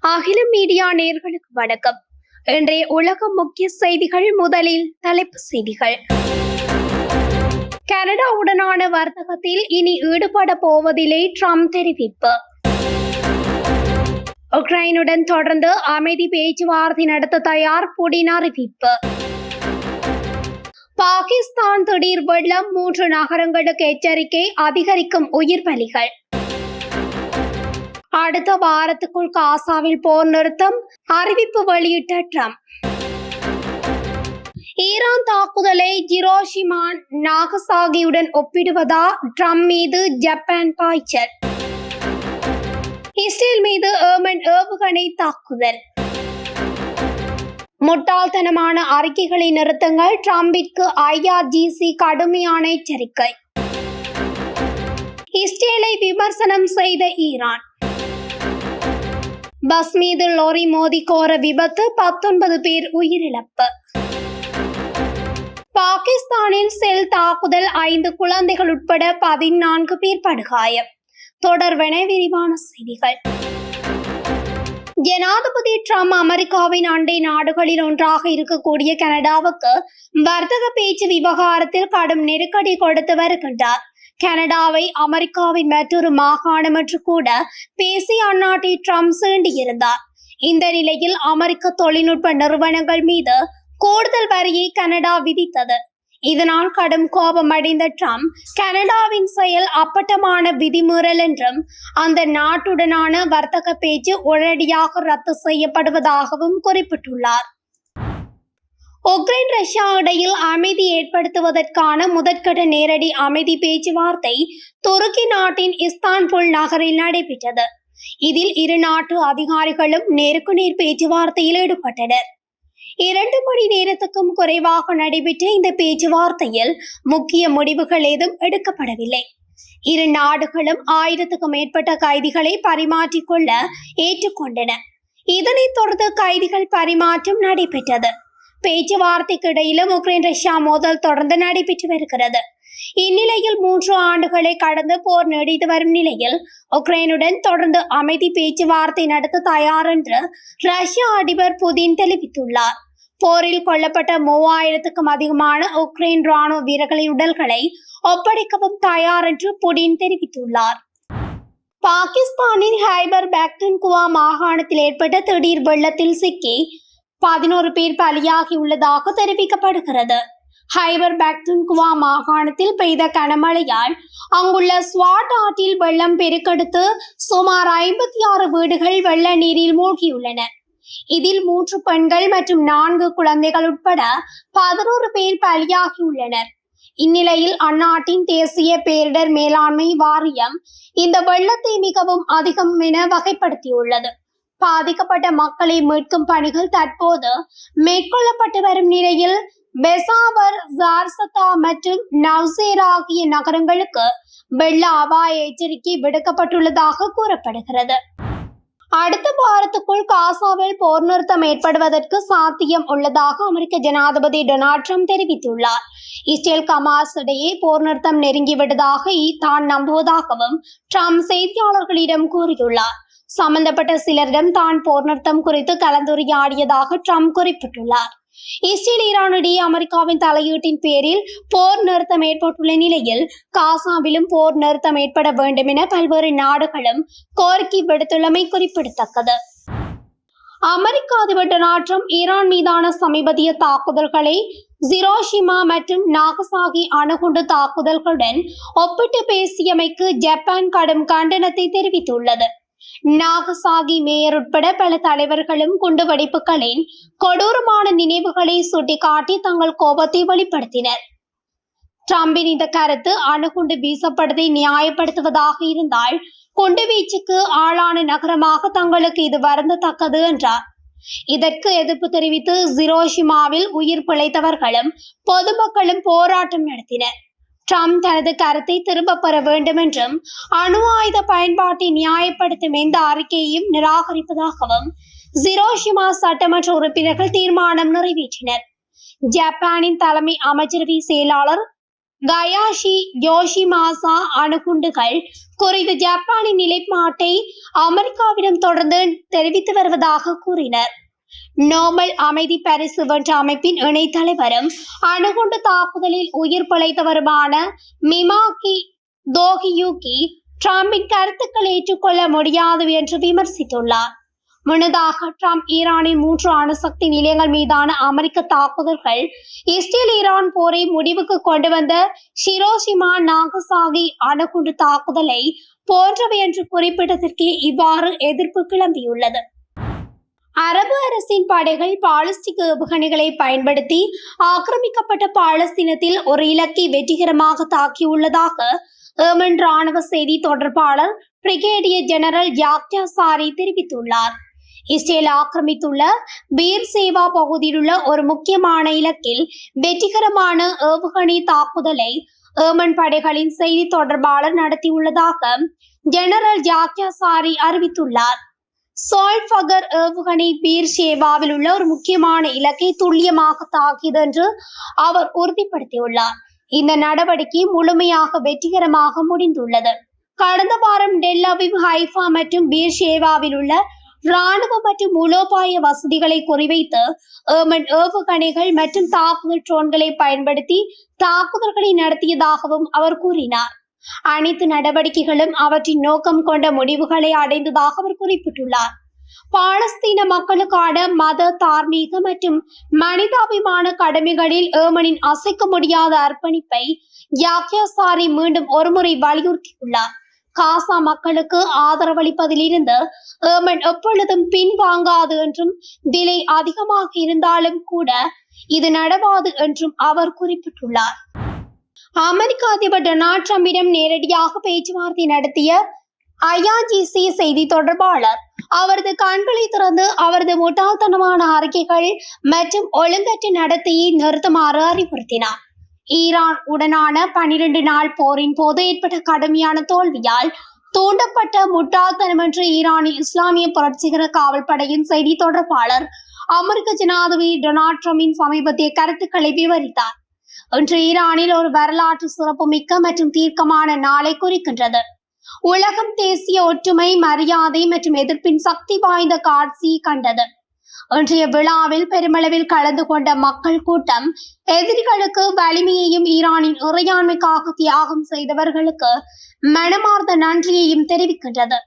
அகில மீடியா நேர்களுக்கு வணக்கம். இன்றைய உலக முக்கிய செய்திகள் முதலில் தலைப்பு செய்திகள். கனடாவுடனான வர்த்தகத்தில் இனி ஈடுபட போவதில்லை ட்ரம்ப் தெரிவிப்பு. உக்ரைனுடன் தொடர்ந்து அமைதி பேச்சுவார்த்தை நடத்த தயார் புடின் அறிவிப்பு. பாகிஸ்தான் திடீர் வெள்ளம் மூன்று நகரங்களுக்கு எச்சரிக்கை அதிகரிக்கும் உயிர் பலிகள். அடுத்த வாரத்துக்குள் காசாவில் போர் நிறுத்தம் அறிவிப்பு வெளியிட்ட ட்ரம்ப். ஈரான் தாக்குதலை ஜிரோஷிமான் நாகசாகியுடன் ஒப்பிடுவதா? ட்ரம்ப் மீது ஜப்பான் பாய்ச்சல். இஸ்ரேல் மீது ஏமன் ஏவுகணை தாக்குதல். முட்டாள்தனமான அறிக்கைகளை நிறுத்துங்கள். டிரம்பிற்கு ஐஆர்ஜிசி கடுமையான எச்சரிக்கை இஸ்ரேலை விமர்சனம் செய்த ஈரான். பஸ் மீது லோரி மோதி கோர விபத்து பத்தொன்பது பேர் உயிரிழப்பு. பாகிஸ்தானில் செல் தாக்குதல் ஐந்து குழந்தைகள் உட்பட பதினான்கு பேர் படுகாயம். தொடர்வென விரிவான செய்திகள். ஜனாதிபதி ட்ரம்ப் அமெரிக்காவின் அண்டை நாடுகளில் ஒன்றாக இருக்கக்கூடிய கனடாவுக்கு வர்த்தக பேச்சு விவகாரத்தில் கடும் நெருக்கடி கொடுத்து வருகின்றார். கனடாவை அமெரிக்காவின் மற்றொரு மாகாணம் என்று கூட பேசி அந்நாட்டை ட்ரம்ப் சீண்டியிருந்தார். இந்த நிலையில் அமெரிக்க தொழில்நுட்ப நிறுவனங்கள் மீது கூடுதல் வரியை கனடா விதித்தது. இதனால் கடும் கோபமடைந்த ட்ரம்ப் கனடாவின் செயல் அப்பட்டமான விதிமீறல் என்றும் அந்த நாட்டுடனான வர்த்தக பேச்சு உடனடியாக ரத்து செய்யப்படுவதாகவும் குறிப்பிட்டுள்ளார். உக்ரைன் ரஷ்யா இடையில் அமைதி ஏற்படுத்துவதற்கான முதற்கட்ட நேரடி அமைதி பேச்சுவார்த்தை துருக்கி நாட்டின் இஸ்தான்புல் நகரில் நடைபெற்றது. இதில் இரு நாட்டு அதிகாரிகளும் நேருக்கு நேர் பேச்சுவார்த்தையில் ஈடுபட்டனர். இரண்டு மணி நேரத்துக்கும் குறைவாக நடைபெற்ற இந்த பேச்சுவார்த்தையில் முக்கிய முடிவுகள் ஏதும் எடுக்கப்படவில்லை. இரு நாடுகளும் ஆயிரத்துக்கும் மேற்பட்ட கைதிகளை பரிமாற்றிக்கொள்ள ஏற்றுக்கொண்டன. இதனைத் தொடர்ந்து கைதிகள் பரிமாற்றம் நடைபெற்றது. பேச்சுவார்த்தைக்கு இடையிலும் உக்ரைன் ரஷ்யா மோதல் தொடர்ந்து நடைபெற்று வருகிறது. இந்நிலையில் மூன்று ஆண்டுகளை கடந்து போர் நீடித்து வரும் நிலையில் உக்ரைனுடன் தொடர்ந்து அமைதி பேச்சுவார்த்தை நடத்த தயார் என்று ரஷ்ய அதிபர் புதின் தெரிவித்துள்ளார். போரில் கொல்லப்பட்ட மூவாயிரத்துக்கும் அதிகமான உக்ரைன் ராணுவ வீரர்களின் உடல்களை ஒப்படைக்கவும் தயார் என்று புடின் தெரிவித்துள்ளார். பாகிஸ்தானின் ஹைபர் பேக்டன்குவா மாகாணத்தில் ஏற்பட்ட திடீர் வெள்ளத்தில் சிக்கி பதினோரு பேர் பலியாகியுள்ளதாக தெரிவிக்கப்படுகிறது. ஹைபர் பேக்டன்குவா மாகாணத்தில் பெய்த கனமழையால் அங்குள்ள ஸ்வாட் ஆற்றில் வெள்ளம் பெருக்கெடுத்து சுமார் ஐம்பத்தி ஆறு வீடுகள் வெள்ள நீரில் மூழ்கியுள்ளன. இதில் மூன்று பெண்கள் மற்றும் நான்கு குழந்தைகள் உட்பட பதினோரு பேர் பலியாகியுள்ளனர். இந்நிலையில் அந்நாட்டின் தேசிய பேரிடர் மேலாண்மை வாரியம் இந்த வெள்ளத்தை மிகவும் அதிகம் என வகைப்படுத்தியுள்ளது. பாதிக்கப்பட்ட மக்களை மீட்கும் பணிகள் தற்போது மேற்கொள்ளப்பட்டு வரும் நிலையில் பெசாவர் ஜார்சதா மற்றும் நவ்சேர் ஆகிய நகரங்களுக்கு வெள்ள அபாய எச்சரிக்கை விடுக்கப்பட்டுள்ளதாக கூறப்படுகிறது. அடுத்த வாரத்துக்குள் காசாவில் போர் நிறுத்தம் ஏற்படுவதற்கு சாத்தியம் உள்ளதாக அமெரிக்க ஜனாதிபதி டொனால்ட் ட்ரம்ப் தெரிவித்துள்ளார். இஸ்ரேல் கமாஸ் இடையே போர் நிறுத்தம் நெருங்கிவிட்டதாக தான் நம்புவதாகவும் ட்ரம்ப் செய்தியாளர்களிடம் கூறியுள்ளார். சம்பந்தப்பட்ட சிலரிடம் தான் போர் நிறுத்தம் குறித்து கலந்துரையாடியதாக ட்ரம்ப் குறிப்பிட்டுள்ளார். இஸ்ரேல் ஈரான் அமெரிக்காவின் தலையீட்டின் பேரில் போர் நிறுத்தம் ஏற்பட்டுள்ள நிலையில் காசாவிலும் போர் நிறுத்தம் ஏற்பட வேண்டும் என பல்வேறு நாடுகளும் கோரிக்கை விடுத்துள்ளமை குறிப்பிடத்தக்கது. அமெரிக்க அதிபர் டொனால்ட் ட்ரம்ப் ஈரான் மீதான சமீபத்திய தாக்குதல்களை ஜிரோஷிமா மற்றும் நாகசாகி அணுகுண்டு தாக்குதல்களுடன் ஒப்பிட்டு பேசியமைக்கு ஜப்பான் கடும் கண்டனத்தை தெரிவித்துள்ளது. நாகசாகி மேயர் உட்பட பல தலைவர்களும் குண்டுவெடிப்புகளின் கொடூரமான நினைவுகளை சுட்டிக்காட்டி தங்கள் கோபத்தை வெளிப்படுத்தினர். டிரம்பின் இந்த கருத்து அணுகுண்டு வீசப்படுவதை நியாயப்படுத்துவதாக இருந்தால் குண்டுவீச்சுக்கு ஆளான நகரமாக தங்களுக்கு இது வருந்தத்தக்கது என்றார். இதற்கு எதிர்ப்பு தெரிவித்து ஜிரோஷிமாவில் உயிர் பிழைத்தவர்களும் பொதுமக்களும் போராட்டம் நடத்தினர். ட்ரம்ப் தனது கருத்தை திரும்ப பெற வேண்டும் என்றும் அணு ஆயுத பயன்பாட்டை நியாயப்படுத்தும் எந்த அறிக்கையையும் நிராகரிப்பதாகவும் ஜிரோஷிமா சட்டமன்ற உறுப்பினர்கள் தீர்மானம் நிறைவேற்றினர். ஜப்பானின் தலைமை அமைச்சரவை செயலாளர் கயாஷி யோஷிமாசா அணுகுண்டுகள் குறித்து ஜப்பானின் நிலைப்பாட்டை அமெரிக்காவிடம் தொடர்ந்து தெரிவித்து வருவதாக கூறினர். நோபல் அமைதி பரிசு வென்ற அமைப்பின் இணைத்தலைவரும் அணுகுண்டு தாக்குதலில் உயிர் பிழைத்தவருமான மிமாக்கி தோகியூகி டிரம்பின் கருத்துக்கள் ஏற்றுக்கொள்ள முடியாது என்று விமர்சித்துள்ளார். முன்னதாக ட்ரம்ப் ஈரானின் மூன்று அணுசக்தி நிலையங்கள் மீதான அமெரிக்க தாக்குதல்கள் இஸ்ரேல் ஈரான் போரை முடிவுக்கு கொண்டு வந்த ஷிரோஷிமா நாகசாகி அணுகுண்டு தாக்குதலை போன்றவை என்று குறிப்பிட்டதற்கே இவ்வாறு எதிர்ப்பு கிளம்பியுள்ளது. அரபு அரசின் படைகள் பாலஸ்டிக் ஏவுகணைகளை பயன்படுத்தி ஆக்கிரமிக்கப்பட்ட பாலஸ்தீனத்தில் ஒரு இலக்கை வெற்றிகரமாக தாக்கியுள்ளதாக ஏமன் ராணுவ செய்தி தொடர்பாளர் பிரிகேடியர் ஜெனரல் யாக்யா சாரி தெரிவித்துள்ளார். இஸ்ரேல் ஆக்கிரமித்துள்ள பீர் சேவா பகுதியிலுள்ள ஒரு முக்கியமான இலக்கில் வெற்றிகரமான ஏவுகணை தாக்குதலை ஏமன் படைகளின் செய்தி தொடர்பாளர் நடத்தியுள்ளதாக ஜெனரல் யாக்யா சாரி அறிவித்துள்ளார். சோல்ஃபகர் ஏவுகணை பீர் சேவாவில் உள்ள ஒரு முக்கியமான இலக்கை துல்லியமாக தாக்கியது என்று அவர் உறுதிப்படுத்தியுள்ளார். இந்த நடவடிக்கை முழுமையாக வெற்றிகரமாக முடிந்துள்ளது. கடந்த வாரம் டெல்லாவிவ் ஹைஃபா மற்றும் பீர் ஷேவாவில் உள்ள ராணுவ மற்றும் மூலோபாய வசதிகளை குறிவைத்து ஏமன் ஏவுகணைகள் மற்றும் தாக்குதல் ட்ரோன்களை பயன்படுத்தி தாக்குதல்களை நடத்தியதாகவும் அவர் கூறினார். அனைத்து நடவடிக்கைகளும் அவற்றின் நோக்கம் கொண்ட முடிவுகளை அடைந்ததாக அவர் குறிப்பிட்டுள்ளார். பாலஸ்தீன மக்களுக்கான மத தார்மீக மற்றும் மனிதாபிமான கடமைகளில் ஏமனின் அசைக்க முடியாத அர்ப்பணிப்பை யாக்யா சாரி மீண்டும் ஒருமுறை வலியுறுத்தியுள்ளார். காசா மக்களுக்கு ஆதரவளிப்பதிலிருந்து ஏமன் எப்பொழுதும் பின்வாங்காது என்றும் விலை அதிகமாக இருந்தாலும் கூட இது நடவாது என்றும் அவர் குறிப்பிட்டுள்ளார். அமெரிக்க அதிபர் டொனால்ட் ட்ரம்பிடம் நேரடியாக பேச்சுவார்த்தை நடத்திய ஐஆர்ஜிசி செய்தி தொடர்பாளர். அவரது கண்களை திறந்து அவரது முட்டாள்தனமான அறிக்கைகள் மற்றும் ஒழுங்கற்ற நடத்தையை நிறுத்துமாறு அறிவுறுத்தினார். ஈரான் உடனான பனிரெண்டு நாள் போரின் போது ஏற்பட்ட கடுமையான தோல்வியால் தூண்டப்பட்ட முட்டாள்தனமற்ற ஈரானின் இஸ்லாமிய புரட்சிகர காவல்படையின் செய்தி தொடர்பாளர் அமெரிக்க ஜனாதிபதி டொனால்ட் ட்ரம்பின் சமீபத்திய கருத்துக்களை விவரித்தார். இன்று ஈரானில் ஒரு வரலாற்று சிறப்புமிக்க மற்றும் தீர்க்கமான நாளை குறிக்கின்றது. உலகம் தேசிய ஒற்றுமை மரியாதை மற்றும் எதிர்ப்பின் சக்தி வாய்ந்த காட்சி கண்டது. இன்றைய விழாவில் பெருமளவில் கலந்து கொண்ட மக்கள் கூட்டம் எதிரிகளுக்கு வலிமையையும் ஈரானின் இறையாண்மைக்காக தியாகம் செய்தவர்களுக்கு மனமார்ந்த நன்றியையும் தெரிவிக்கின்றது.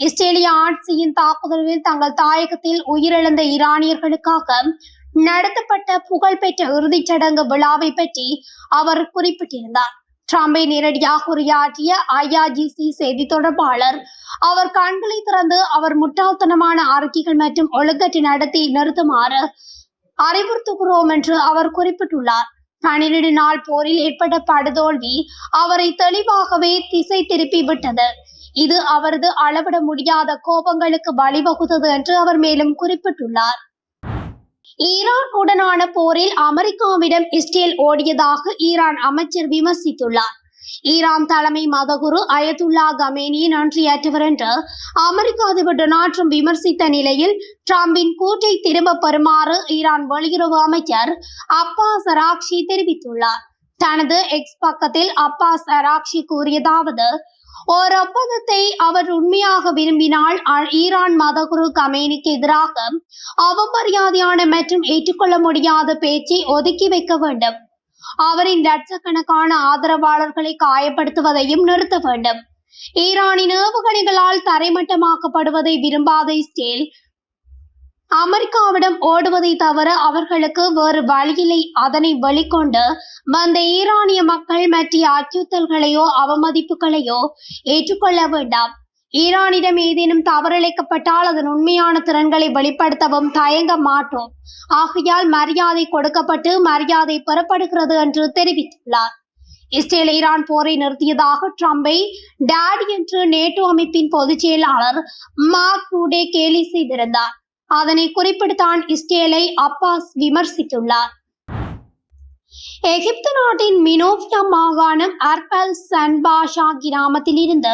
இஸ்ரேலிய ஆட்சியின் தாக்குதலில் தங்கள் தாயகத்தில் உயிரிழந்த ஈரானியர்களுக்காக நடத்தப்பட்ட புகழ்பெற்ற இறுதிச் சடங்கு விழாவை பற்றி அவர் குறிப்பிட்டிருந்தார். ட்ரம்பை நேரடியாக உரையாற்றிய ஐஆர்ஜிசி செய்தி தொடர்பாளர் அவர் கண்களை திறந்து அவர் முட்டாள்தனமான அறிக்கைகள் மற்றும் ஒழுங்கற்ற நடத்தி நிறுத்துமாறு அறிவுறுத்துகிறோம் என்று அவர் குறிப்பிட்டுள்ளார். பனிரெண்டு நாள் போரில் ஏற்பட்ட படுதோல்வி அவரை தெளிவாகவே திசை திருப்பி விட்டது. இது அவரது அளவிட முடியாத கோபங்களுக்கு வழிவகுத்தது என்று அவர் மேலும் குறிப்பிட்டுள்ளார். ஈரான் உடனான போரில் அமெரிக்காவிடம் இஸ்ரேல் ஓடியதாக ஈரான் அமைச்சர் விமர்சித்துள்ளார். ஈரான் தலைமை மதகுரு அயதுல்லா கமேனி நன்றியற்றவர் என்று அமெரிக்க அதிபர் டொனால்ட் ட்ரம்ப் விமர்சித்த நிலையில் டிரம்பின் கூற்றை திரும்ப பெறுமாறு ஈரான் வெளியுறவு அமைச்சர் அப்பாஸ் அராக்ஷி தெரிவித்துள்ளார். தனது எக்ஸ் பக்கத்தில் அப்பாஸ் அராக்ஷி கூறியதாவது ஓர் ஒப்பந்தத்தை அவர் உண்மையாக விரும்பினால் ஈரான் மதகுரு கமேனிக்கு எதிராக அவமரியாதையான மற்றும் ஏற்றுக்கொள்ள முடியாத பேச்சை ஒதுக்கி வைக்க வேண்டும். அவரின் லட்சக்கணக்கான ஆதரவாளர்களை காயப்படுத்துவதையும் நிறுத்த வேண்டும். ஈரானின் ஏவுகணைகளால் தரைமட்டமாக்கப்படுவதை விரும்பாத இஸ்ரேல் அமெரிக்காவிடம் ஓடுவதை தவிர அவர்களுக்கு வேறு வழியில்லை. அதனை வெளிக்கொண்டு வந்த ஈரானிய மக்கள் மற்றிய அச்சுறுத்தல்களையோ அவமதிப்புகளையோ ஏற்றுக்கொள்ள வேண்டாம். ஈரானிடம் ஏதேனும் தவறிழைக்கப்பட்டால் அதன் உண்மையான திறன்களை வெளிப்படுத்தவும் தயங்க மாட்டோம். ஆகையால் மரியாதை கொடுக்கப்பட்டு மரியாதை பெறப்படுகிறது என்று தெரிவித்துள்ளார். இஸ்ரேல் ஈரான் போரை நிறுத்தியதாக ட்ரம்பை டாடி என்று நேட்டோ அமைப்பின் பொதுச் செயலாளர் மார்க் ரூடே கேலி செய்திருந்தார். அதனை குறிப்பிட்டுத்தான் இஸ்ரேலை அப்பாஸ் விமர்சித்துள்ளார். எகிப்து நாட்டின் மினோவியா மாகாணம் அர்பல் சன்பாஷா கிராமத்தில் இருந்து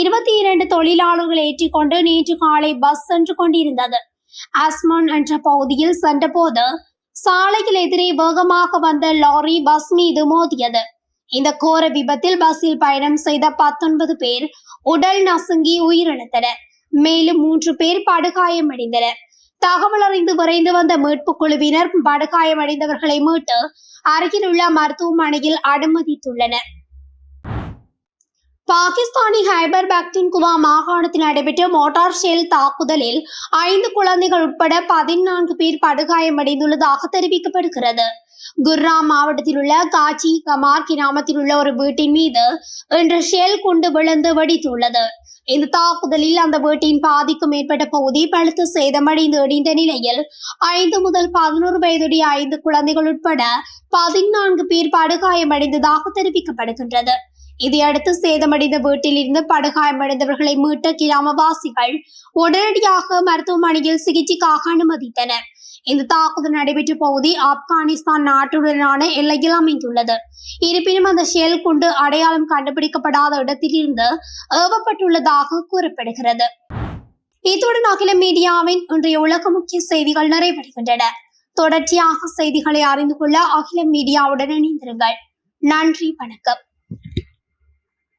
இருபத்தி இரண்டு தொழிலாளர்கள் ஏற்றிக்கொண்டு நேற்று காலை பஸ் சென்று கொண்டிருந்தது. அஸ்மான் என்ற பகுதியில் சென்றபோது சாலையில் எதிரே வேகமாக வந்த லாரி பஸ் மீது மோதியது. இந்த கோர விபத்தில் பஸ்ஸில் பயணம் செய்த பத்தொன்பது பேர் உடல் நசுங்கி உயிரிழந்தனர். மேலும் மூன்று பேர் படுகாயமடைந்தனர். தகவல் அறிந்து விரைந்து வந்த மீட்பு குழுவினர் படுகாயமடைந்தவர்களை மீட்டு அருகிலுள்ள மருத்துவமனையில் அனுமதித்துள்ளனர். பாகிஸ்தானி ஹைபர் பக்துன்குவா மாகாணத்தில் நடைபெற்ற மோட்டார் ஷெல் தாக்குதலில் ஐந்து குழந்தைகள் உட்பட பதினான்கு பேர் படுகாயமடைந்துள்ளதாக தெரிவிக்கப்படுகிறது. குர்ராம் மாவட்டத்தில் உள்ள காச்சி கமார் கிராமத்தில் உள்ள ஒரு வீட்டின் மீது இன்று ஷெல் குண்டு விழுந்து வெடித்துள்ளது. இந்த தாக்குதலில் அந்த வீட்டின் பாதிக்கும் மேற்பட்ட பகுதி பழுத்து சேதமடைந்து இடிந்த நிலையில் ஐந்து முதல் பதினோரு வயதுடைய ஐந்து குழந்தைகள் உட்பட பதினான்கு பேர் படுகாயமடைந்ததாக தெரிவிக்கப்படுகின்றது. இதையடுத்து சேதமடைந்த வீட்டில் இருந்து படுகாயமடைந்தவர்களை மீட்ட கிராமவாசிகள் உடனடியாக மருத்துவமனையில் சிகிச்சைக்காக அனுமதித்தனர். இந்த தாக்குதல் நடைபெற்ற பகுதி ஆப்கானிஸ்தான் நாட்டுடனான எல்லையில் அமைந்துள்ளது. இருப்பினும் அந்த ஷெல் குண்டு அடையாளம் கண்டுபிடிக்கப்படாத இடத்திலிருந்து ஏவப்பட்டுள்ளதாக கூறப்படுகிறது. இத்துடன் அகில மீடியாவின் இன்றைய உலக முக்கிய செய்திகள் நிறைவடைகின்றன. தொடர்ச்சியாக செய்திகளை அறிந்து கொள்ள அகில மீடியாவுடன் இணைந்திருங்கள். நன்றி வணக்கம்.